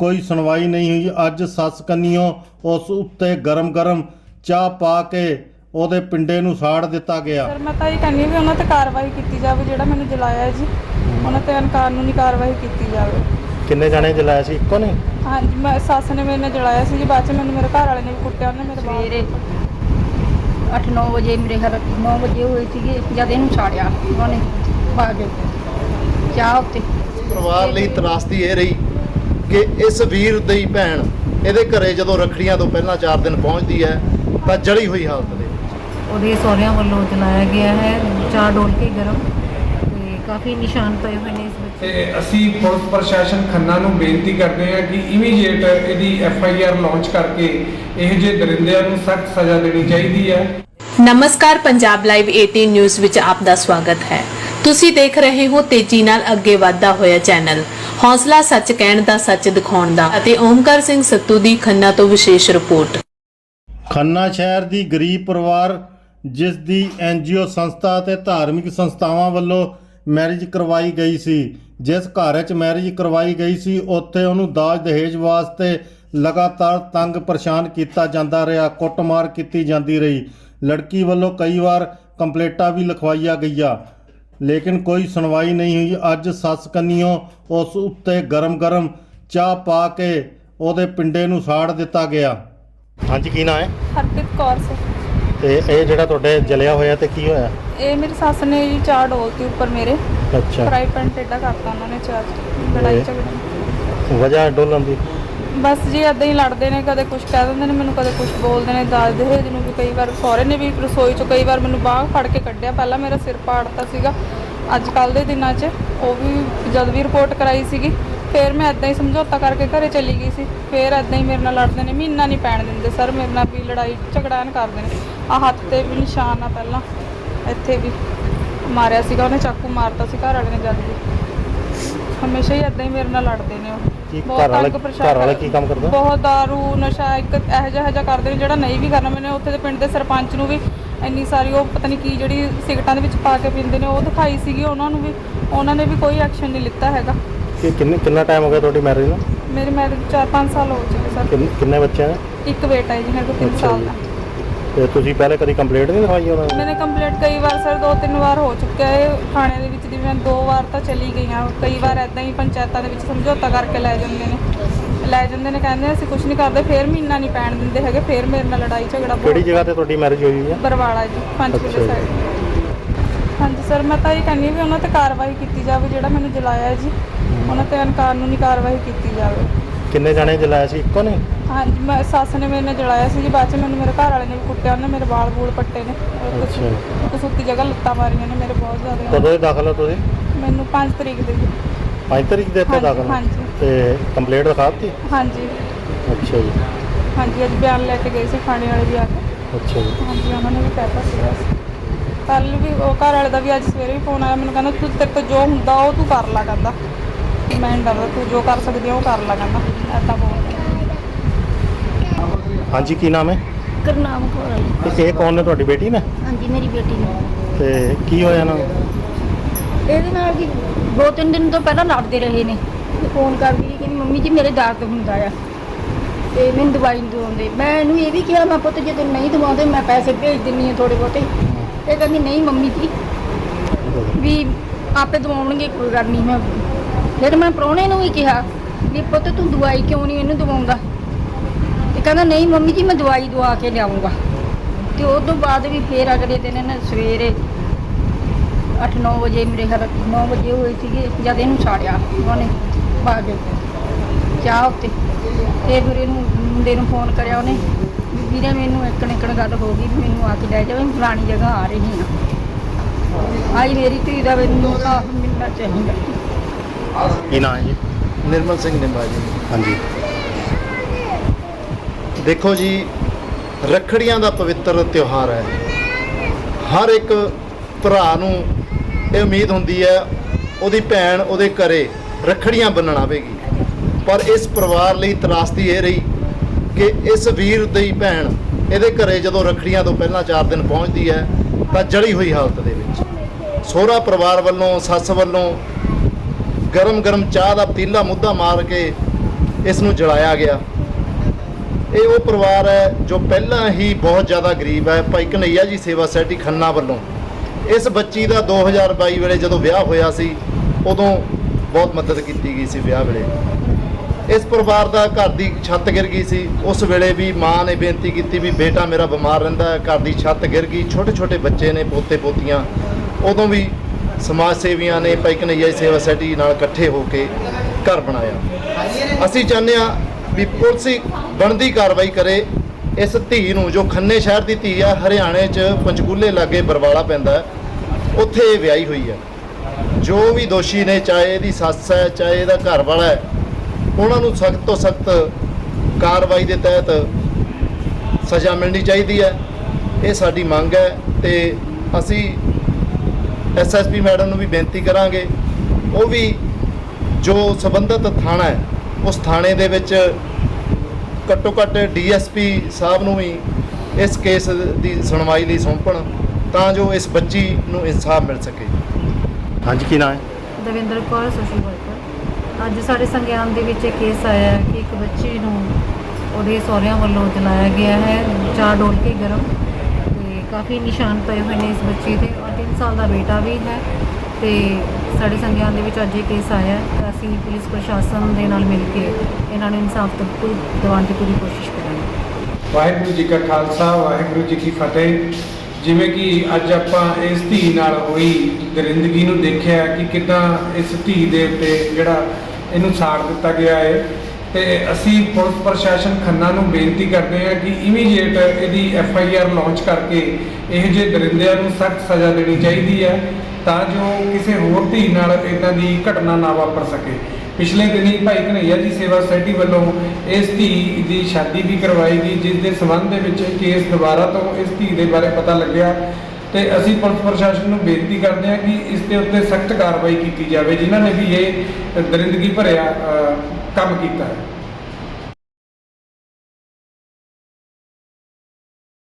ਕੋਈ ਸੁਣਵਾਈ ਨਹੀਂ ਹੋਈ। ਅੱਜ ਸੱਸ ਕੰਨੀਓ ਉਸ ਉੱਤੇ ਗਰਮ-ਗਰਮ ਚਾਹ ਪਾ ਕੇ ਉਹਦੇ ਪਿੰਡੇ ਨੂੰ ਸਾੜ ਦਿੱਤਾ ਗਿਆ। ਸਰ ਮੈਂ ਤਾਂ ਇਹ ਕਹਿੰਦੀ ਵੀ ਉਹਨਾਂ ਤੇ ਕਾਰਵਾਈ ਕੀਤੀ ਜਾਵੇ ਜਿਹੜਾ ਮੈਨੂੰ ਜਲਾਇਆ ਹੈ ਜੀ। ਉਹਨਾਂ ਤੇ ਕਾਨੂੰਨੀ ਕਾਰਵਾਈ ਕੀਤੀ ਜਾਵੇ। ਕਿੰਨੇ ਜਾਣੇ ਜਲਾਇਆ ਸੀ? ਇੱਕੋ ਨੇ? ਹਾਂਜੀ ਮੈਂ ਸੱਸ ਨੇ ਮੇਰੇ ਨਾਲ ਜਲਾਇਆ ਸੀ ਜੀ। ਬਾਅਦ ਚ ਮੈਨੂੰ ਮੇਰੇ ਘਰ ਵਾਲੇ ਨੇ ਵੀ ਕੁੱਟਿਆ ਉਹਨੇ ਮੇਰੇ ਬਾਲ ਸਵੇਰੇ 8-9 ਵਜੇ ਮੇਰੇ ਘਰ 9 ਵਜੇ ਹੋਏ ਸੀਗੇ ਜਦ ਇਹਨੂੰ ਛਾੜਿਆ ਉਹਨਾਂ ਨੇ ਪਾ ਕੇ। ਚਾਹ ਉੱਤੇ। ਪਰਿਵਾਰ ਲਈ ਤਰਾਸਦੀ ਇਹ ਰਹੀ। ਕਿ ਇਸ ਵੀਰ ਦੀ ਭੈਣ ਇਹਦੇ ਘਰੇ ਜਦੋਂ ਰੱਖੜੀਆਂ ਤੋਂ ਪਹਿਲਾਂ 4 ਦਿਨ ਪਹੁੰਚਦੀ ਹੈ ਤਾਂ ਜਲੀ ਹੋਈ ਹਾਲਤ ਦੇ ਵਿੱਚ। ਉਹਦੇ ਸਹੁਰਿਆਂ ਵੱਲੋਂ ਚਲਾਇਆ ਗਿਆ ਹੈ ਚਾਰ ਡੋਲ ਕੇ ਗਰਮ। ਤੇ ਕਾਫੀ ਨਿਸ਼ਾਨ ਪਏ ਹੋਏ ਨੇ ਇਸ ਵਿੱਚ। ਤੇ ਅਸੀਂ ਪੁਲਿਸ ਪ੍ਰਸ਼ਾਸਨ ਖੰਨਾ ਨੂੰ ਬੇਨਤੀ ਕਰਦੇ ਹਾਂ ਕਿ ਇਮੀਡੀਏਟ ਇਹਦੀ ਐਫ ਆਈ ਆਰ ਲਾਂਚ ਕਰਕੇ ਇਹ ਜਿਹੇ ਦਰਿੰਦਿਆਂ ਨੂੰ ਸਖਤ ਸਜ਼ਾ ਦੇਣੀ ਚਾਹੀਦੀ ਹੈ। ਨਮਸਕਾਰ ਪੰਜਾਬ ਲਾਈਵ 18 ਨਿਊਜ਼ ਵਿੱਚ ਆਪ ਦਾ ਸਵਾਗਤ ਹੈ। ਤੁਸੀਂ ਦੇਖ ਰਹੇ ਹੋ ਤੇਜ਼ੀ ਨਾਲ ਅੱਗੇ ਵਧਦਾ ਹੋਇਆ ਚੈਨਲ। ਹੌਸਲਾ ਸੱਚ ਕਹਿਣ ਦਾ, ਸੱਚ ਦਿਖਾਉਣ ਦਾ ਅਤੇ ਓਮਕਾਰ ਸਿੰਘ ਸੱਤੂ ਦੀ ਖੰਨਾ ਤੋਂ ਵਿਸ਼ੇਸ਼ ਰਿਪੋਰਟ। ਖੰਨਾ ਸ਼ਹਿਰ ਦੀ ਗਰੀਬ ਪਰਿਵਾਰ, ਜਿਸ ਦੀ ਐਨਜੀਓ ਸੰਸਥਾ ਅਤੇ ਧਾਰਮਿਕ ਸੰਸਥਾਵਾਂ ਵੱਲੋਂ ਮੈਰਿਜ ਕਰਵਾਈ ਗਈ ਸੀ, ਜਿਸ ਘਰ ਵਿੱਚ ਮੈਰਿਜ ਕਰਵਾਈ ਗਈ ਸੀ, ਉੱਥੇ ਉਹਨੂੰ ਦਾਜ ਦਹੇਜ ਵਾਸਤੇ ਲਗਾਤਾਰ ਤੰਗ ਪਰੇਸ਼ਾਨ ਕੀਤਾ ਜਾਂਦਾ ਰਿਹਾ, ਕੁੱਟਮਾਰ ਕੀਤੀ ਜਾਂਦੀ ਰਹੀ। ਲੜਕੀ ਵੱਲੋਂ ਕਈ ਵਾਰ ਕੰਪਲੇਟਾਂ ਵੀ ਲਿਖਵਾਈਆਂ ਗਈਆਂ। ਲੇਕਿਨ ਕੋਈ ਸੁਣਵਾਈ ਨਹੀਂ ਹੋਈ। ਅੱਜ ਸੱਸ ਕੰਨੀਓ ਉਸ ਉੱਤੇ ਗਰਮ-ਗਰਮ ਚਾਹ ਪਾ ਕੇ ਉਹਦੇ ਪਿੰਡੇ ਨੂੰ ਸਾੜ ਦਿੱਤਾ ਗਿਆ। ਹਾਂਜੀ ਕੀ ਨਾਂ ਹੈ? ਹਰਪ੍ਰੀਤ ਕੌਰ ਸੇ ਤੇ ਇਹ ਜਿਹੜਾ ਤੁਹਾਡੇ ਜਲਿਆ ਹੋਇਆ ਤੇ ਕੀ ਹੋਇਆ? ਇਹ ਮੇਰੀ ਸੱਸ ਨੇ ਜੀ ਚਾਰ ਡੋਲਤੀ ਉੱਪਰ ਮੇਰੇ। ਅੱਛਾ। ਫਰਾਈ ਪੈਨ ਟੇਡਾ ਕਰਤਾ ਉਹਨਾਂ ਨੇ ਚਾਰ ਲੜਾਈ ਝਗੜਾ ਵਜ੍ਹਾ ਡੋਲਣ ਦੀ? ਬਸ ਜੀ ਇਦਾਂ ਹੀ ਲੜਦੇ ਨੇ, ਕਦੇ ਕੁਝ ਕਹਿ ਦਿੰਦੇ ਨੇ, ਮੈਨੂੰ ਕਦੇ ਕੁਝ ਬੋਲਦੇ ਨੇ, ਦਾਜ ਦਹੇਜ ਨੂੰ ਵੀ ਕਈ ਵਾਰ, ਸਹੁਰੇ ਨੇ ਵੀ ਰਸੋਈ ਚੋਂ ਕਈ ਵਾਰ ਮੈਨੂੰ ਬਾਹ ਫੜ ਕੇ ਕੱਢਿਆ, ਪਹਿਲਾਂ ਮੇਰਾ ਸਿਰ ਪਾੜਤਾ ਸੀਗਾ, ਅੱਜ ਕੱਲ ਦੇ ਦਿਨਾਂ 'ਚ, ਉਹ ਵੀ ਜਦ ਵੀ ਰਿਪੋਰਟ ਕਰਾਈ ਸੀਗੀ, ਫਿਰ ਮੈਂ ਇਦਾਂ ਹੀ ਸਮਝੌਤਾ ਕਰਕੇ ਘਰੇ ਚਲੀ ਗਈ ਸੀ, ਫਿਰ ਇਦਾਂ ਹੀ ਮੇਰੇ ਨਾਲ ਲੜਦੇ ਨੇ, ਮਹੀਨਾ ਨਹੀਂ ਪੈਣ ਦਿੰਦੇ, ਸਰ ਮੇਰੇ ਨਾਲ ਵੀ ਲੜਾਈ ਝਗੜਾ ਐਨ ਕਰਦੇ ਨੇ ਆ ਹੱਥ ਤੇ ਵੀ ਨਿਸ਼ਾਨ ਆ ਪਹਿਲਾਂ, ਇੱਥੇ ਵੀ ਮਾਰਿਆ ਸੀਗਾ, ਉਹਨੇ ਚਾਕੂ ਮਾਰਤਾ ਸੀ ਘਰ ਵਾਲੇ ਨੇ ਜਦ ਵੀ। ਹਮੇਸ਼ਾ ਹੀ ਇਦਾਂ ਹੀ ਮੇਰੇ ਨਾਲ ਲੜਦੇ ਨੇ ਬਹੁਤ ਤੰਗ ਪਰੇਸ਼ਾਨ ਘਰ ਵਾਲਾ ਕੀ ਕੰਮ ਕਰਦਾ? ਬਹੁਤ दारू ਨਸ਼ਾ ਇੱਕ ਇਹੋ ਜਿਹਾ ਇਹੋ ਕਰਦੇ ਨੇ ਜਿਹੜਾ ਨਹੀਂ ਵੀ ਕਰਨਾ ਮੈਨੇ। ਉੱਥੇ ਦੇ ਪਿੰਡ ਦੇ ਸਰਪੰਚ ਨੂੰ ਵੀ ਇੰਨੀ ਸਾਰੀ ਉਹ ਪਤਾ ਨਹੀਂ ਕੀ ਜਿਹੜੀ ਸਿਗਰਟਾਂ ਦੇ ਵਿੱਚ ਪਾ ਕੇ ਪੀਂਦੇ ਨੇ ਉਹ ਦਿਖਾਈ ਸੀਗੀ ਉਹਨਾਂ ਨੂੰ ਵੀ। ਉਹਨਾਂ ਨੇ ਵੀ ਕੋਈ ਐਕਸ਼ਨ ਨਹੀਂ ਲਿੱਤਾ ਹੈਗਾ। ਕਿ ਕਿੰਨੇ ਕਿੰਨਾ ਟਾਈਮ ਹੋ ਗਿਆ ਤੁਹਾਡੀ ਮੈਰਿਜ ਨੂੰ? ਮੇਰੀ ਮੈਰਿਜ 4-5 ਸਾਲ ਹੋ ਚੁੱਕੇ ਸਰ। ਕਿੰਨੇ ਬੱਚੇ ਆ ਇੱਕ ਬੇਟਾ ਹੈ ਜੀ ਮੇਰੇ ਕੋਲ 3 ਸਾਲ ਦਾ। ਤੇ ਤੁਸੀਂ ਪਹਿਲੇ ਕਦੀ ਕੰਪਲੇਂਟ ਨਹੀਂ ਲਿਖਵਾਈ ਉਹਨਾਂ ਨੂੰ? ਮੈंने ਕੰਪਲੀਟ ਕਈ ਵਾਰ ਸਰ ਦੋ ਤਿੰਨ ਵਾਰ ਹੋ ਚੁੱਕਿਆ ਹੈ ਥਾਣੇ ਦੇ ਵਿੱਚ ਦੀ ਮੈਂ ਦੋ ਵਾਰ ਤਾਂ ਚਲੀ ਗਈ ਹਾਂ ਕਈ ਵਾਰ ਐਦਾਂ ਹੀ ਪੰਚਾਇਤਾਂ ਦੇ ਵਿੱਚ ਸਮਝੌਤਾ ਕਰਕੇ ਲੈ ਜਾਂਦੇ ਨੇ। ਲੈ ਜਾਂਦੇ ਨੇ ਕਹਿੰਦੇ ਅਸੀਂ ਕੁਝ ਨਹੀਂ ਕਰਦੇ ਫੇਰ ਮਹੀਨਾ ਨਹੀਂ ਪੈਣ ਦਿੰਦੇ ਹੈਗੇ ਫੇਰ ਮੇਰੇ ਨਾਲ ਲੜਾਈ ਝਗੜਾ ਬਹੁਤ ਕਿਹੜੀ ਜਗ੍ਹਾ ਤੇ ਤੁਹਾਡੀ ਮੈਰਿਜ ਹੋਈ ਹੈ ਬਰਵਾਲਾ ਜੀ ਪੰਜ ਅੱਛਾ ਕਿਲੇ ਜੀ। ਸਾਈਡ ਹਾਂਜੀ ਸਰ ਮੈਂ ਤਾਂ ਇਹ ਕਹਿੰਦੀ ਹਾਂ ਵੀ ਉਹਨਾਂ ਤੇ ਕਾਰਵਾਈ ਕੀਤੀ ਜਾਵੇ ਜਿਹੜਾ ਮੈਨੂੰ ਜਲਾਇਆ ਹੈ। ਜੀ ਉਹਨਾਂ ਤੇ ਕਾਨੂੰਨੀ ਕਾਰਵਾਈ ਕੀਤੀ ਜਾਵੇ। ਕਿੰਨੇ ਜਾਣੇ ਜਲਾਇਆ ਸੀ? ਇੱਕੋ ਨੇ? ਹਾਂਜੀ ਮੈਂ ਸੱਸ ਨੇ ਮੇਰੇ ਨਾਲ ਜਲਾਇਆ ਸੀ ਜੀ ਬਾਅਦ ਚ ਮੈਨੂੰ ਮੇਰੇ ਘਰ ਵਾਲੇ ਨੇ ਵੀ ਕੁੱਟਿਆ ਉਹਨੇ ਮੇਰੇ ਵਾਲ ਬੂਲ ਪੱਟੇ ਨੇ। ਔਰ ਕੁਛ ਅੱਛਾ। ਕਸੂਤੀ ਜਗ੍ਹਾ ਲੱਤਾਂ ਮਾਰੀਆਂ ਨੇ ਮੇਰੇ ਬਹੁਤ ਜ਼ਿਆਦਾ। ਕਦੋਂ ਦੇ ਦਾਖਲ ਹੋ ਤੁਸੀਂ? ਮੈਨੂੰ 5 ਤਰੀਕ ਦੇ ਜੀ। 5 ਤਰੀਕ ਦੇ ਇੱਥੇ ਹਾਂਜੀ, ਦਾਖਲ ਹੋ? ਹਾਂਜੀ। ਤੇ ਕੰਪਲੇਂਟ ਲਿਖਾਤੀ ਹਾਂਜੀ। ਅੱਛਾ ਜੀ। ਹਾਂਜੀ ਅੱਜ ਬਿਆਨ ਲੈ ਕੇ ਗਏ ਸੀ ਥਾਣੇ ਵਾਲੇ ਵੀ ਆ ਕੇ। ਅੱਛਾ ਜੀ। ਹਾਂਜੀ ਉਹਨਾਂ ਨੇ ਵੀ ਕਹਿਤਾ ਸੀ ਬਸ ਕੱਲ ਵੀ ਉਹ ਘਰ ਵਾਲੇ ਦਾ ਵੀ ਅੱਜ ਸਵੇਰੇ ਵੀ ਫੋਨ ਆਇਆ ਮੈਨੂੰ ਕਹਿੰਦਾ ਤੂੰ ਤੇਰੇ ਤੋਂ ਜੋ ਹੁੰਦਾ ਉਹ ਤੂੰ ਕਰ ਲਾ ਕਹਿੰਦਾ ਮੈਂ ਨੀ ਡਰਦਾ ਤੂੰ ਜੋ ਕਰ ਸਕਦੀ ਆ ਉਹ ਕਰ ਲਾ ਕਹਿੰਦਾ। ਐਦਾਂ ਬੋਲ ਹਾਂਜੀ ਕੀ ਨਾਮ ਹੈ? ਕਰਨਾਮ ਕੋਲ ਆਈ ਤੇ ਇਹ ਕੌਣ ਨੇ? ਤੁਹਾਡੀ ਬੇਟੀ ਨੇ? ਹਾਂਜੀ ਮੇਰੀ ਬੇਟੀ ਨੇ। ਤੇ ਕੀ ਹੋਇਆ ਨਾ? ਇਹਦੇ ਨਾਲ ਜੀ ਦੋ ਤਿੰਨ ਦਿਨ ਤੋਂ ਪਹਿਲਾਂ ਲੜਦੇ ਰਹੇ ਨੇ। ਤੇ ਫੋਨ ਕਰਦੀ ਸੀ ਕਿ ਮੰਮੀ ਜੀ ਮੇਰੇ ਦਰਦ ਹੁੰਦਾ ਆ। ਤੇ ਮੈਨੂੰ ਦਵਾਈ ਨਹੀਂ ਦਵਾਉਂਦੇ। ਮੈਂ ਇਹਨੂੰ ਇਹ ਵੀ ਕਿਹਾ ਮੈਂ ਪੁੱਤ ਜੇ ਤੈਨੂੰ ਨਹੀਂ ਦਵਾਉਂਦੇ ਮੈਂ ਪੈਸੇ ਭੇਜ ਦਿੰਨੀ ਆ ਥੋੜੇ ਬਹੁਤੇ। ਇਹ ਕਹਿੰਦੀ ਨਹੀਂ ਮੰਮੀ ਜੀ ਵੀ ਆਪੇ ਦਵਾਉਣਗੇ ਕੋਈ ਗੱਲ ਨਹੀਂ ਮੈਂ ਫਿਰ ਮੈਂ ਪ੍ਰਾਹੁਣੇ ਨੂੰ ਵੀ ਕਿਹਾ ਵੀ ਪੁੱਤ ਤੂੰ ਦਵਾਈ ਕਿਉਂ ਨਹੀਂ ਇਹਨੂੰ ਦਵਾਉਂਦਾ? ਤੇ ਕਹਿੰਦਾ, ਨਹੀਂ ਮੰਮੀ ਜੀ, ਮੈਂ ਦਵਾਈ ਦਵਾ ਕੇ ਲਿਆਉਂਗਾ। ਤੇ ਉਸ ਤੋਂ ਬਾਅਦ ਵੀ ਫੇਰ ਅਗਲੇ ਦਿਨ ਇਹਨੇ ਸਵੇਰੇ 8-9 ਵਜੇ ਮੇਰੇ ਘਰ 9 ਵਜੇ ਹੋਏ ਸੀਗੇ, ਜਦ ਇਹਨੂੰ ਛਾੜਿਆ ਉਹਨੇ ਪਾ ਕੇ ਚਾਹ ਉੱਤੇ। ਤੇ ਫਿਰ ਇਹਨੂੰ ਮੁੰਡੇ ਨੂੰ ਫੋਨ ਕਰਿਆ ਉਹਨੇ ਵੀ ਵੀਰੇ, ਮੈਨੂੰ ਇੱਕ ਨਿਕਣ ਗੱਲ ਹੋ ਗਈ ਵੀ ਮੈਨੂੰ ਆ ਕੇ ਲੈ ਜਾਵੇ ਫਲਾਣੀ ਜਗ੍ਹਾ ਆ ਰਹੀ ਹਾਂ। ਆਈ ਮੇਰੀ ਧੀ ਦਾ ਮੈਨੂੰ ਸਾਫ਼ ਮਿਲਣਾ ਚਾਹੀਦਾ। ਕੀ ਨਾਮ ਹੈ ਜੀ? ਨਿਰਮਲ ਸਿੰਘ ਨਿੰਬਾ ਜੀ। ਹਾਂਜੀ। ਦੇਖੋ ਜੀ ਰੱਖੜੀਆਂ ਦਾ ਪਵਿੱਤਰ ਤਿਉਹਾਰ ਹੈ। ਹਰ ਇੱਕ ਭਰਾ ਨੂੰ ਇਹ ਉਮੀਦ ਹੁੰਦੀ ਹੈ ਉਹਦੀ ਭੈਣ ਉਹਦੇ ਘਰੇ ਰੱਖੜੀਆਂ ਬੰਨਣ ਆਵੇਗੀ। ਪਰ ਇਸ ਪਰਿਵਾਰ ਲਈ ਤਰਾਸਦੀ ਇਹ ਰਹੀ ਕਿ ਇਸ ਵੀਰ ਦੀ ਭੈਣ ਇਹਦੇ ਘਰੇ ਜਦੋਂ ਰੱਖੜੀਆਂ ਤੋਂ ਪਹਿਲਾਂ 4 ਦਿਨ ਪਹੁੰਚਦੀ ਹੈ ਤਾਂ ਜਲੀ ਹੋਈ ਹਾਲਤ ਦੇ ਵਿੱਚ। ਸਹੁਰਾ ਪਰਿਵਾਰ ਵੱਲੋਂ ਸੱਸ ਵੱਲੋਂ ਗਰਮ ਗਰਮ ਚਾਹ ਦਾ ਪਤੀਲਾ ਮੁੱਦਾ ਮਾਰ ਕੇ ਇਸ ਨੂੰ ਜਲਾਇਆ ਗਿਆ। ਇਹ ਉਹ ਪਰਿਵਾਰ ਹੈ ਜੋ ਪਹਿਲਾਂ ਹੀ ਬਹੁਤ ਜ਼ਿਆਦਾ ਗਰੀਬ ਹੈ। ਭਾਈ ਕਨਈਆ ਜੀ ਸੇਵਾ ਸੋਸਾਇਟੀ ਖੰਨਾ ਵੱਲੋਂ। ਇਸ ਬੱਚੀ ਦਾ 2022 ਵੇਲੇ ਜਦੋਂ ਵਿਆਹ ਹੋਇਆ ਸੀ, ਉਦੋਂ ਬਹੁਤ ਮਦਦ ਕੀਤੀ ਗਈ ਸੀ ਵਿਆਹ ਵੇਲੇ। ਇਸ ਪਰਿਵਾਰ ਦਾ ਘਰ ਦੀ ਛੱਤ ਗਿਰ ਗਈ ਸੀ। ਉਸ ਵੇਲੇ ਵੀ ਮਾਂ ਨੇ ਬੇਨਤੀ ਕੀਤੀ ਵੀ ਬੇਟਾ ਮੇਰਾ ਬਿਮਾਰ ਰਹਿੰਦਾ ਹੈ, ਘਰ ਦੀ ਛੱਤ ਗਿਰ ਗਈ। ਛੋਟੇ ਛੋਟੇ ਬੱਚੇ ਨੇ ਪੋਤੇ ਪੋਤੀਆਂ ਉਦੋਂ ਵੀ ਸਮਾਜ ਸੇਵੀਆਂ ਨੇ ਭਾਈ ਕਨਈਆ ਸੇਵਾ ਸੈਟੀ ਨਾਲ ਇਕੱਠੇ ਹੋ ਕੇ ਘਰ ਬਣਾਇਆ। ਅਸੀਂ ਚਾਹੁੰਦੇ ਹਾਂ ਵੀ ਪੁਲਿਸ ਬਣਦੀ ਕਾਰਵਾਈ ਕਰੇ। ਇਸ ਧੀ ਨੂੰ ਜੋ ਖੰਨੇ ਸ਼ਹਿਰ ਦੀ ਧੀ ਆ, ਹਰਿਆਣੇ 'ਚ ਪੰਚਕੂਲੇ ਲਾਗੇ ਬਰਵਾਲਾ ਪੈਂਦਾ ਉੱਥੇ ਇਹ ਵਿਆਹੀ ਹੋਈ ਹੈ। ਜੋ ਵੀ ਦੋਸ਼ੀ ਨੇ, ਚਾਹੇ ਇਹਦੀ ਸੱਸ ਹੈ, ਚਾਹੇ ਇਹਦਾ ਘਰ ਵਾਲਾ ਹੈ, ਉਹਨਾਂ ਨੂੰ ਸਖਤ ਤੋਂ ਸਖਤ ਕਾਰਵਾਈ ਦੇ ਤਹਿਤ ਸਜ਼ਾ ਮਿਲਣੀ ਚਾਹੀਦੀ ਹੈ। ਇਹ ਸਾਡੀ ਮੰਗ ਹੈ ਤੇ ਅਸੀਂ ਐਸਐਸਪੀ ਮੈਡਮ ਨੂੰ ਵੀ ਬੇਨਤੀ ਕਰਾਂਗੇ। ਉਹ ਵੀ ਜੋ ਸੰਬੰਧਿਤ ਥਾਣਾ ਹੈ ਉਸ ਥਾਣੇ ਦੇ ਵਿੱਚ ਘੱਟੋ ਘੱਟ ਡੀਐਸਪੀ ਸਾਹਿਬ ਨੂੰ ਵੀ ਇਸ ਕੇਸ ਦੀ ਸੁਣਵਾਈ ਲਈ ਸੌਂਪਣ ਤਾਂ ਜੋ ਇਸ ਬੱਚੀ ਨੂੰ ਇਨਸਾਫ ਮਿਲ ਸਕੇ। ਹਾਂਜੀ ਕੀ ਨਾਂ ਹੈ? Davinder Kaur social worker. ਅੱਜ ਸਾਡੇ ਸੰਗਿਆਨ ਦੇ ਵਿੱਚ ਇਹ ਕੇਸ ਆਇਆ ਹੈ ਕਿ ਇੱਕ ਬੱਚੀ ਨੂੰ ਉਹਦੇ ਸਹੁਰਿਆਂ ਵੱਲੋਂ ਜਲਾਇਆ ਗਿਆ ਹੈ ਚਾਰ ਡੋਲ ਕੇ ਗਰਮ। ਤੇ ਕਾਫੀ ਨਿਸ਼ਾਨ ਪਏ ਹੋਏ ਨੇ ਇਸ ਬੱਚੀ 3 ਸਾਲ ਦਾ ਬੇਟਾ ਵੀ ਹੈ ਤੇ ਸਾਡੇ ਸੰਗਿਆਨ ਦੇ ਵਿੱਚ ਅੱਜ ਇਹ ਕੇਸ ਆਇਆ ਤਾਂ ਅਸੀਂ ਪੁਲਿਸ ਪ੍ਰਸ਼ਾਸਨ ਦੇ ਨਾਲ ਮਿਲ ਕੇ ਇਹਨਾਂ ਨੂੰ ਇਨਸਾਫ ਦਿਵਾਉਣ ਦੀ ਪੂਰੀ ਕੋਸ਼ਿਸ਼ ਕਰਾਂਗੇ। ਵਾਹਿਗੁਰੂ ਜੀ ਕਾ ਖਾਲਸਾ, ਵਾਹਿਗੁਰੂ ਜੀ ਕੀ ਫਤਿਹ। ਜਿਵੇਂ ਕਿ ਅੱਜ ਆਪਾਂ ਇਸ ਧੀ ਨਾਲ ਹੋਈ ਦਰਿੰਦਗੀ ਨੂੰ ਦੇਖਿਆ ਕਿ ਕਿਦਾਂ ਇਸ ਧੀ ਦੇ ਉੱਤੇ ਜਿਹੜਾ ਇਹਨੂੰ ਸਾੜ ਦਿੱਤਾ ਗਿਆ ਹੈ। ਤੇ ਅਸੀਂ ਪੁਲਿਸ ਪ੍ਰਸ਼ਾਸਨ ਖੰਨਾ ਨੂੰ ਬੇਨਤੀ ਕਰਦੇ ਹਾਂ ਕਿ ਇਮੀਡੀਏਟ ਇਹਦੀ ਐਫ ਆਈ ਆਰ ਲਾਂਚ ਕਰਕੇ ਇਹ ਜਿਹੇ ਦਰਿੰਦਿਆਂ ਨੂੰ ਸਖਤ ਸਜ਼ਾ ਦੇਣੀ ਚਾਹੀਦੀ ਹੈ, ਤਾਂ ਜੋ ਕਿਸੇ ਹੋਰ ਧੀ ਨਾਲ ਇਦਾਂ ਦੀ ਘਟਨਾ ਨਾ ਵਾਪਰ ਸਕੇ। ਪਿਛਲੇ ਦਿਨੀ ਭਾਈ ਕਨਈਆ ਜੀ ਸੇਵਾ ਸੁਸਾਇਟੀ ਵੱਲੋਂ ਇਸ ਧੀ ਦੀ ਸ਼ਾਦੀ ਵੀ ਕਰਵਾਈ ਗਈ, ਜਿਸ ਦੇ ਸਬੰਧ ਦੇ ਵਿੱਚ ਕੇਸ ਦੁਬਾਰਾ ਤੋਂ ਇਸ ਧੀ ਦੇ ਬਾਰੇ ਪਤਾ ਲੱਗਿਆ। ਤੇ ਅਸੀਂ ਪੁਲਿਸ ਪ੍ਰਸ਼ਾਸਨ ਨੂੰ ਬੇਨਤੀ ਕਰਦੇ ਹਾਂ ਕਿ ਇਸ ਦੇ ਉੱਤੇ ਸਖਤ ਕਾਰਵਾਈ ਕੀਤੀ ਜਾਵੇ, ਜਿਨ੍ਹਾਂ ਨੇ ਵੀ ਇਹ ਦਰਿੰਦਗੀ ਭਰਿਆ ਕੰਮ ਕੀਤਾ ਹੈ।